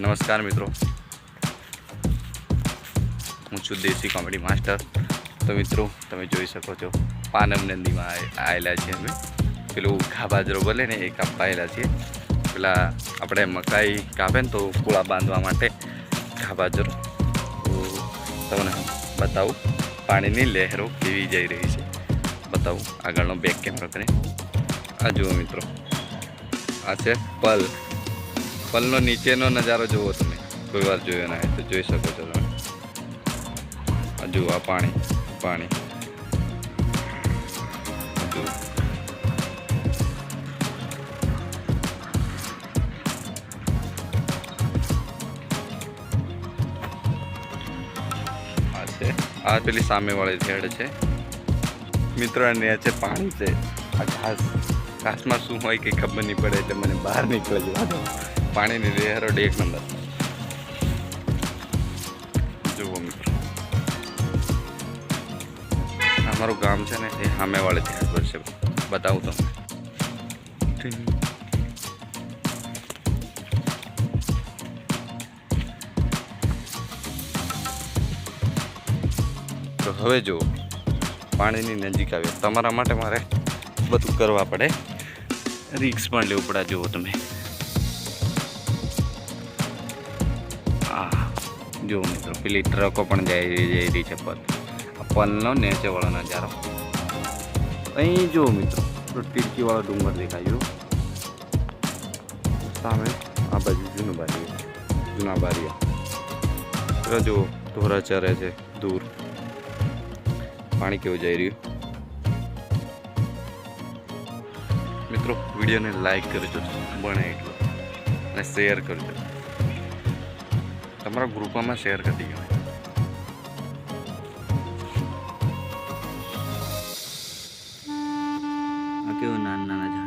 નમસ્કાર મિત્રો. હું છું દેશી કોમેડી માસ્ટર. તો મિત્રો, તમે જોઈ શકો છો, પાનમ નદીમાં આવેલા છીએ અમે. પેલું ખાબાજરો બોલે ને એ કાપવા આવેલા છીએ. પેલા આપણે મકાઈ કાપે ને તો કુળા બાંધવા માટે ખાબાજરો તો તમને બતાવું, પાણીની લહેરો કેવી જઈ રહી છે. બતાવું, આગળનો બેક કેમેરો કરી આ જુઓ મિત્રો. આ છે પલ. પલનો નીચેનો નજારો જુઓ તમે. કોઈ વાર જોયો ના તો જોઈ શકો છો તમે. જુઓ, આ પાણી પાણી. આ પેલી સામેવાળી ઝેડ છે. મિત્રો આ છે પાણી છે. આ ઘાસ. ઘાસમાં શું હોય કે ખબર નહીં પડે એટલે મને બહાર નીકળે જવા દો. પાણીની લહેરો એક નંબર. જુઓ મિત્રો. અમારું ગામ છે ને, એ સામેવાળી ત્યાં છે. બતાવું તમને. તો હવે જુઓ, પાણીની નજીક આવ્યો તમારા માટે મારે બધું કરવા પડે. રિક્સ પણ લેવું પડે જુઓ તમે. જુઓ મિત્રો, પેલી ટ્રકો પણ જઈ જઈ રહી છે પલ આ પલનો નીચેવાળો નજારો. અહીં જુઓ મિત્રો ટીડકીવાળો ડુંગર દેખાય સામે આ બાજુ જૂનું બારી જૂના બારીયા જુઓ ઢોરા ચરે છે, દૂર. પાણી કેવું જઈ રહ્યું? મિત્રો, વિડીયોને લાઈક કરજો, બને એટલું. અને શેર કરજો. તમારા ગ્રુપમાં શેર કરી દો આ કેવું નાના નાના